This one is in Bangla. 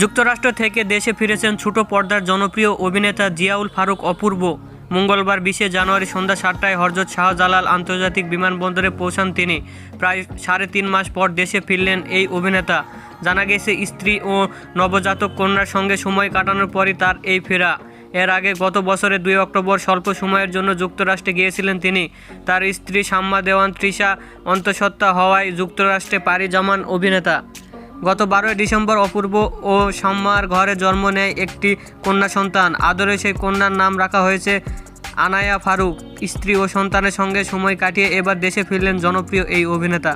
যুক্তরাষ্ট্র থেকে দেশে ফিরেছেন ছোট পর্দার জনপ্রিয় অভিনেতা জিয়াউল ফারুক অপূর্ব। মঙ্গলবার বিশে জানুয়ারি সন্ধ্যা সাতটায় হরজত শাহজালাল আন্তর্জাতিক বিমানবন্দরে পৌঁছান তিনি। প্রায় সাড়ে তিন মাস পর দেশে ফিরলেন এই অভিনেতা। জানা গেছে, স্ত্রী ও নবজাতক কন্যার সঙ্গে সময় কাটানোর পরই তার এই ফেরা। এর আগে গত বছরের দুই অক্টোবর স্বল্প সময়ের জন্য যুক্তরাষ্ট্রে গিয়েছিলেন তিনি। তার স্ত্রী সাম্মা দেওয়ান তৃষা অন্তঃসত্ত্বা হওয়ায় যুক্তরাষ্ট্রে পাড়ি জমান অভিনেতা। গত বারোই ডিসেম্বর অপূর্ব ও সাম্মার ঘরে জন্ম নেয় একটি কন্যা সন্তান। আদরে সেই কন্যার নাম রাখা হয়েছে আনায়া ফারুক। স্ত্রী ও সন্তানের সঙ্গে সময় কাটিয়ে এবার দেশে ফিরলেন জনপ্রিয় এই অভিনেতা।